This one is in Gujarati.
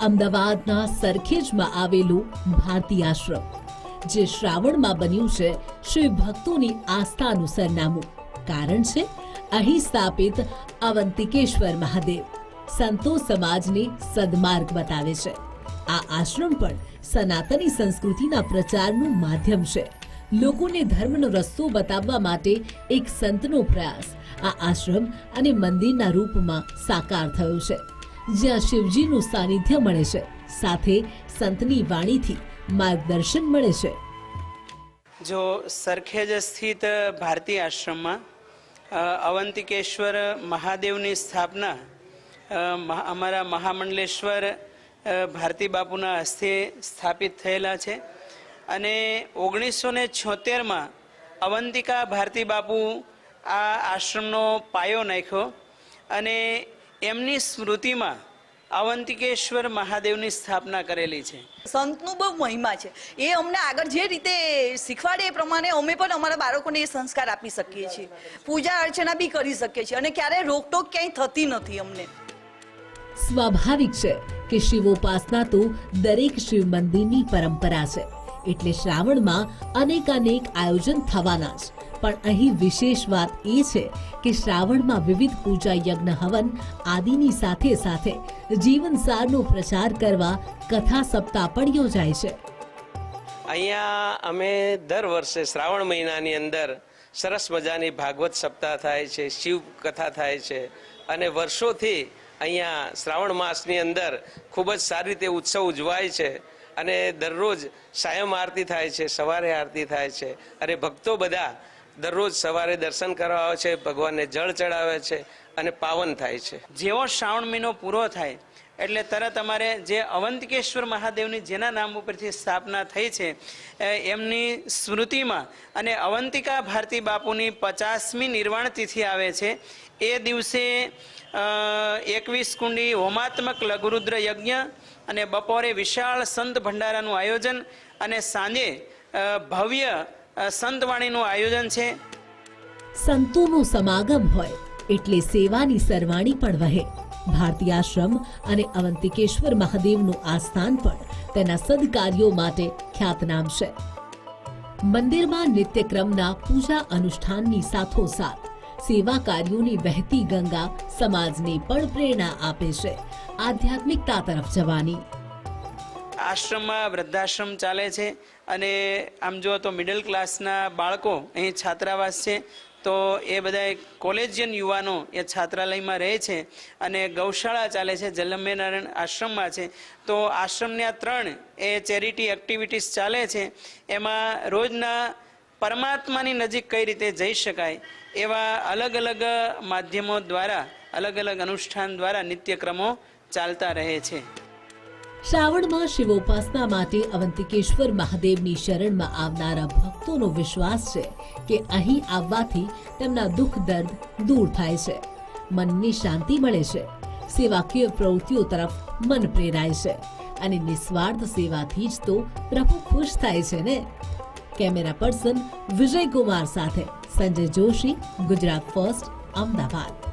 અમદાવાદના સરખેજમાં આવેલું ભારતી આશ્રમ, જે શ્રાવણમાં બન્યું છે શિવ ભક્તોની આસ્થાનું સરનામું. કારણ છે, અહીં સ્થાપિત અવંતિકેશ્વર મહાદેવ, સંતો સમાજને સદમાર્ગ બતાવે છે. આ આશ્રમ પણ સનાતની સંસ્કૃતિના પ્રચારનું માધ્યમ છે. લોકોને ધર્મનો રસ્તો બતાવવા માટે એક સંતનો પ્રયાસ આ આશ્રમ અને મંદિરના રૂપમાં સાકાર થયો છે. જ્યાં શિવજીનું સાનિધ્ય મળે છે. સાથે સંતની વાણીથી માર્ગદર્શન મળે છે. જો સરખેજ સ્થિત ભારતીય આશ્રમમાં અવંતિકેશ્વર મહાદેવની સ્થાપના અમારા મહામંડલેશ્વર ભારતી બાપુના હસ્તે સ્થાપિત થયેલા છે. અને ઓગણીસો ને છોતેરમાં અવંતિકા ભારતી બાપુ આ આશ્રમનો પાયો નાખ્યો અને એમની સ્મૃતિમાં અવંતિકેશ્વર મહાદેવની સ્થાપના કરેલી છે. સંતનું બહુ મહિમા છે. એ અમને આગળ જે રીતે શીખવાડે એ પ્રમાણે અમે પણ અમારા બાળકોને એ સંસ્કાર આપી શકીએ છીએ. પૂજા અર્ચના બી કરી શકીએ છીએ. અને ક્યારેય રોકટોક ક્યાંય થતી નથી અમને. સ્વાભાવિક છે કે શિવોપાસના તો દરેક શિવ મંદિરની પરંપરા છે. એટલે શ્રાવણમાં અનેક અનેક આયોજન થવાના જ. પણ અહીં વિશેષ વાત એ છે કે શ્રાવણમાં વિવિધ પૂજા યજ્ઞ, હવન આદિની સાથે સાથે જીવનસારનો પ્રચાર કરવા કથા સપ્તાહ પણ યોજાય છે. અહીંયા અમે દર વર્ષે શ્રાવણ મહિનાની અંદર સરસ મજાની ભાગવત સપ્તાહ થાય છે, શિવ કથા થાય છે અને વર્ષોથી અહીંયા શ્રાવણ માસની અંદર ખૂબ જ સારી રીતે ઉત્સવ ઉજવાય છે અને દરરોજ સાયમ આરતી થાય છે, સવારે આરતી થાય છે અને ભક્તો બધા દરરોજ સવારે દર્શન કરવા આવે છે, ભગવાનને જળ ચડાવે છે અને પાવન થાય છે. જેવો શ્રાવણ મહિનો પૂરો થાય, એટલે તરત અમારે જે અવંતિકેશ્વર મહાદેવની જેના નામ ઉપરથી સ્થાપના થઈ છે એમની સ્મૃતિમાં અને અવંતિકા ભારતી બાપુની પચાસમી નિર્વાણ તિથિ આવે છે, એ દિવસે એકવીસ કુંડી હોમાત્મક લઘુરુદ્ર યજ્ઞ અને બપોરે વિશાળ સંત ભંડારાનું આયોજન અને સાંજે ભવ્ય સંતવાણીનું આયોજન છે. સંતોનો સમાગમ હોય એટલે સેવાની સરવાણી પણ વહે. ભારતીય આશ્રમ અને અવંતિકેશ્વર મહાદેવનું આસ્થાન પણ તેના સદકાર્યો માટે ખ્યાતનામ છે. મંદિરમાં નિત્યક્રમના પૂજા અનુષ્ઠાનની સાથોસાથ સેવા કાર્યોની વહેતી ગંગા સમાજને પણ પ્રેરણા આપે છે. આધ્યાત્મિકતા તરફ જવાની. આશ્રમમાં, વૃદ્ધાશ્રમ ચાલે છે. અને આમ જો તો મિડલ ક્લાસના બાળકો અહીં છાત્રાવાસ છે. તો એ બધા કોલેજિયન યુવાનો એ છાત્રાલયમાં રહે છે અને ગૌશાળા ચાલે છે જલમ્યનારાયણ આશ્રમમાં છે. તો આશ્રમની ત્રણ એ ચેરિટી એક્ટિવિટીઝ ચાલે છે. એમાં રોજના પરમાત્માની નજીક કઈ રીતે જઈ શકાય એવા અલગ અલગ માધ્યમો દ્વારા, અલગ અલગ અનુષ્ઠાન દ્વારા નિત્યક્રમો ચાલતા રહે છે. શ્રાવણમાં શિવોપાસના માટે અવંતિકેશ્વર મહાદેવની શરણમાં આવનારા ભક્તોનો વિશ્વાસ છે કે અહીં આવવાથી તેમના દુઃખ દર્દ દૂર થાય છે. મનની શાંતિ મળે છે. સેવાકીય પ્રવૃત્તિઓ તરફ મન પ્રેરાય છે. અને નિસ્વાર્થ સેવાથી જ તો પ્રભુ ખુશ થાય છે ને? કેમેરા પર્સન વિજય કુમાર સાથે સંજય જોશી, ગુજરાત ફર્સ્ટ, અમદાવાદ.